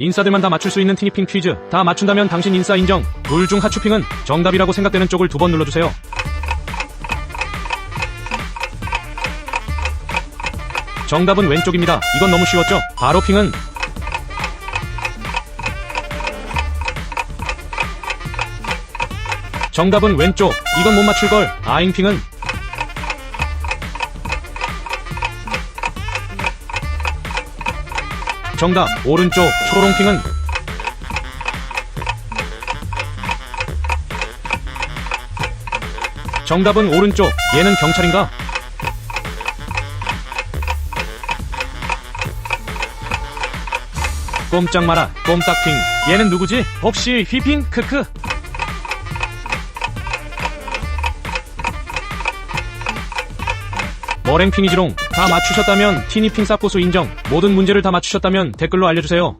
인싸들만 다 맞출 수 있는 티니핑 퀴즈. 다 맞춘다면 당신 인싸 인정. 둘 중 하추핑은 정답이라고 생각되는 쪽을 두 번 눌러주세요. 정답은 왼쪽입니다. 이건 너무 쉬웠죠? 바로 핑은 정답은 왼쪽. 이건 못 맞출걸. 아잉핑은 정답 오른쪽 초롱핑은 정답은 오른쪽 얘는 경찰인가? 꼼짝 마라 꼼딱핑 얘는 누구지? 혹시 휘핑? 크크 머랭핑이지롱 다 맞추셨다면 티니핑 사포수 인정. 모든 문제를 다 맞추셨다면 댓글로 알려주세요